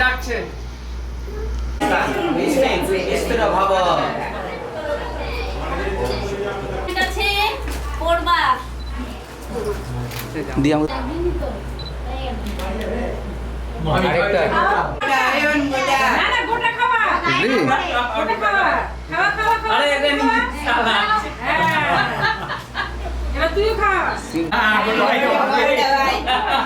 ডাকছে। দিয়ে হ্যাঁ। তুইও খা হ্যাঁ বলো ভাই উঠছে না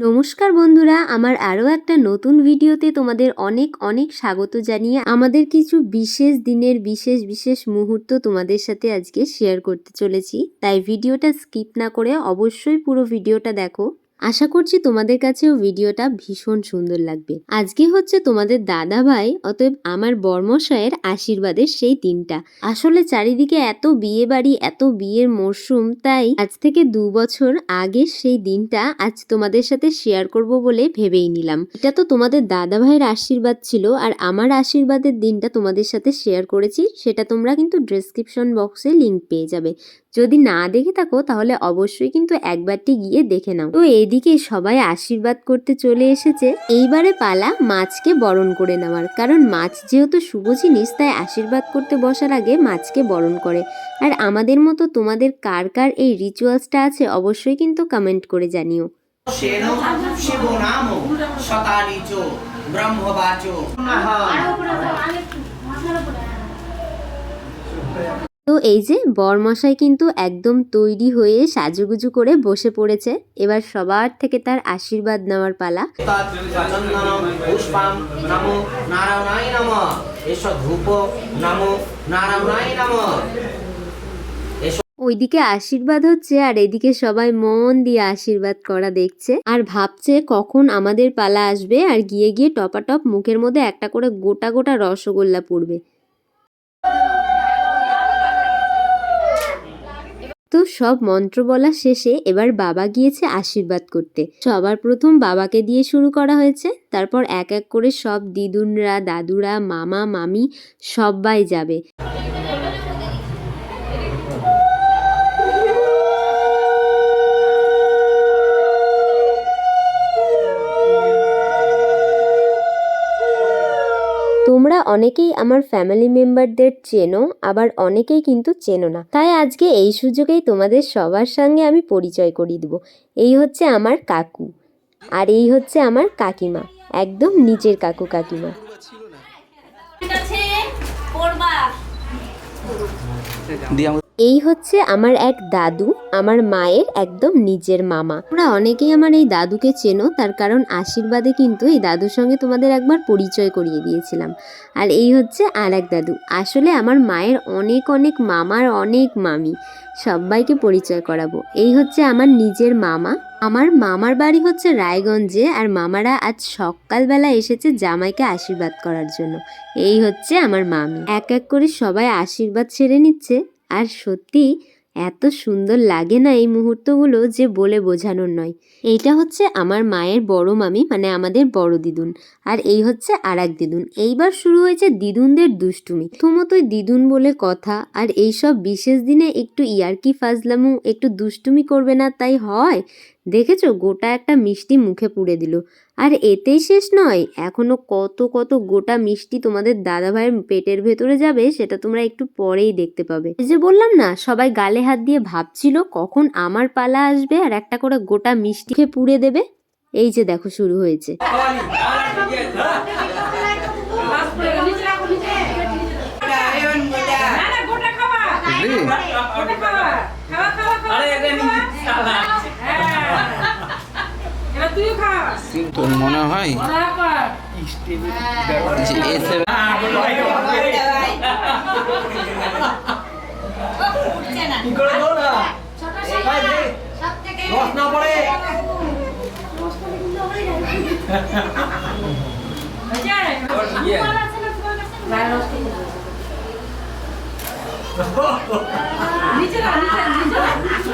নমস্কার বন্ধুরা, আমার আরও একটা নতুন ভিডিওতে তোমাদের অনেক অনেক স্বাগত জানিয়ে আমাদের কিছু বিশেষ দিনের বিশেষ বিশেষ মুহূর্ত তোমাদের সাথে আজকে শেয়ার করতে চলেছি। তাই ভিডিওটা স্কিপ না করে অবশ্যই পুরো ভিডিওটা দেখো। আশা করছি তোমাদের কাছেও ভিডিওটা ভীষণ সুন্দর লাগবে। আজকে হচ্ছে তোমাদের দাদা ভাই অতএব আমার বর্মশায়ের আশীর্বাদের সেই দিনটা। আসলে চারিদিকে এত বিয়ে বাড়ি এত বিয়ের মরশুম তাই আজ থেকে দু বছর আগে সেই দিনটা আজ তোমাদের সাথে শেয়ার করব বলে ভেবেই নিলাম। এটা তো তোমাদের দাদা ভাইয়ের আশীর্বাদ ছিল, আর আমার আশীর্বাদের দিনটা তোমাদের সাথে শেয়ার করেছি, সেটা তোমরা কিন্তু ডেসক্রিপশন বক্সে লিংক পেয়ে যাবে। যদি না দেখে থাকো তাহলে অবশ্যই কিন্তু একবারটি গিয়ে দেখে নাও। তো এদিকে সবাই আশীর্বাদ করতে চলে এসেছে। এইবারে পালা মাছকে বরণ করে নেওয়ার। কারণ মাছ যেহেতু শুভ জিনিস তাই আশীর্বাদ করতে বসার আগে মাছকে বরণ করে। আর আমাদের মতো তোমাদের কার কার এই রিচুয়ালসটা আছে অবশ্যই কিন্তু কমেন্ট করে জানিও। ব্রহ্মবাচ। তো এই যে বরমশাই কিন্তু একদম তৈরি হয়ে সাজুগুজু করে বসে পড়েছে। এবার সবার থেকে তার আশীর্বাদ নেওয়ার পালা। ওইদিকে আশীর্বাদ হচ্ছে আর এদিকে সবাই মন দিয়ে আশীর্বাদ করা দেখছে। আর ভাবছে কখন আমাদের পালা আসবে আর গিয়ে গিয়ে টপাটপ মুখের মধ্যে একটা করে গোটা গোটা রসগোল্লা পড়বে তো সব মন্ত্র বলা শেষে এবার বাবা গিয়েছে আশীর্বাদ করতে। সবার প্রথম বাবাকে দিয়ে শুরু করা হয়েছে। তারপর এক এক করে সব দিদুনরা, দাদুরা, মামা, মামি সবাই যাবে। তোমরা অনেকেই আমার ফ্যামিলি মেম্বারদের চেনো, আবার অনেকেই কিন্তু চেনো না। তাই আজকে এই সুযোগেই তোমাদের সবার সঙ্গে আমি পরিচয় করিয়ে দেবো। এই হচ্ছে আমার কাকু আর এই হচ্ছে আমার কাকিমা, একদম নিজের কাকু কাকিমা। দিয়ে এই হচ্ছে আমার এক দাদু, আমার মায়ের একদম নিজের মামা। তোমরা অনেকেই আমার এই দাদুকে চেনো, তার কারণ আশীর্বাদে কিন্তু এই দাদুর সঙ্গে তোমাদের একবার পরিচয় করিয়ে দিয়েছিলাম। আর এই হচ্ছে আর এক দাদু। আসলে আমার মায়ের অনেক অনেক মামার অনেক মামি, সবাইকে পরিচয় করাবো। এই হচ্ছে আমার নিজের মামা। আমার মামার বাড়ি হচ্ছে রায়গঞ্জে, আর মামারা আজ সকালবেলা এসেছে জামাইকে আশীর্বাদ করার জন্য। এই হচ্ছে আমার মামি। এক এক করে সবাই আশীর্বাদ সেরে নিচ্ছে। আর সত্যি এত সুন্দর লাগে না এই মুহূর্তগুলো যে বলে বোঝানোর নয়। এইটা হচ্ছে আমার মায়ের বড় মামি মানে আমাদের বড় দিদুন। আর এই হচ্ছে আর এক দিদুন। এইবার শুরু হয়েছে দিদুনদের দুষ্টুমি। প্রথমতই দিদুন বলে কথা, আর এইসব বিশেষ দিনে একটু ইয়ার্কি ফাজলামু, একটু দুষ্টুমি করবে না তাই হয়? দেখেছ? গোটা একটা মিষ্টি মুখে পুড়ে দিল। আর এতেই শেষ নয় এখনও কত কত গোটা মিষ্টি তোমাদের দাদা ভাইয়ের পেটের ভেতরে যাবে সেটা তোমরা একটু পরেই দেখতে পাবে। এই যে বললাম না সবাই গালে হাত দিয়ে ভাবছিল কখন আমার পালা আসবে আর একটা করে গোটা মিষ্টি খেয়ে পুড়ে দেবে। এই যে দেখো শুরু হয়েছে। খাওয়া খাওয়া খাওয়া পড়ে। হয়েছে ইয়ে নিচে না নিচে নিচে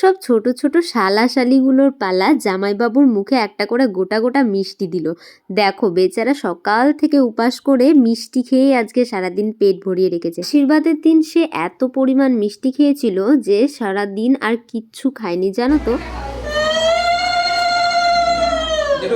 সব ছোট ছোট শালা শালিগুলোর পালা জামাইবাবুর মুখে একটা করে গোটা গোটা মিষ্টি দিল। দেখো বেচারা সকাল থেকে উপাস করে মিষ্টি খেয়ে আজকে সারাদিন পেট ভরিয়ে রেখেছে। আশীর্বাদের দিন সে এত পরিমাণ মিষ্টি খেয়েছিল যে সারাদিন আর কিচ্ছু খায়নি জানো তো?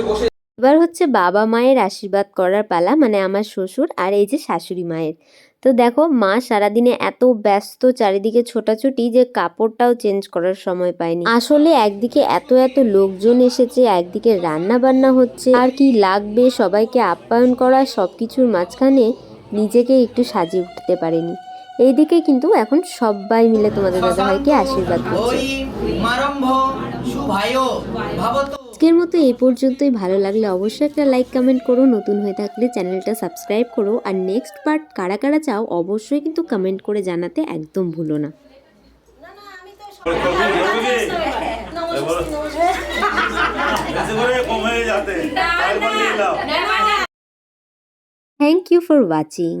বসে এবার হচ্ছে বাবা মায়ের আশীর্বাদ করার পালা মানে আমার শ্বশুর আর এই যে শাশুড়ি মায়ের। তো দেখো, মা সারাদিনে এত ব্যস্ত, চারিদিকে ছোটাছুটি যে কাপড়টাও চেঞ্জ করার সময় পায়নি। আসলে একদিকে এত এত লোকজন এসেছে, একদিকে রান্না বান্না হচ্ছে। আর কি লাগবে সবাইকে আপ্যায়ন করা, সবকিছুর মাঝখানে নিজেকে একটু সাজিয়ে উঠতে পারেনি। এইদিকে কিন্তু এখন সবাই মিলে তোমাদের দাদাভাইকে আশীর্বাদ করছে। আজকের মতো এই পর্যন্তই। ভালো লাগলে অবশ্যই একটা লাইক কমেন্ট করো। নতুন হয়ে থাকলে চ্যানেলটা সাবস্ক্রাইব করো। আর নেক্সট পার্ট কারা কারা চাও অবশ্যই কিন্তু কমেন্ট করে জানাতে একদম ভুলো না। Thank you for watching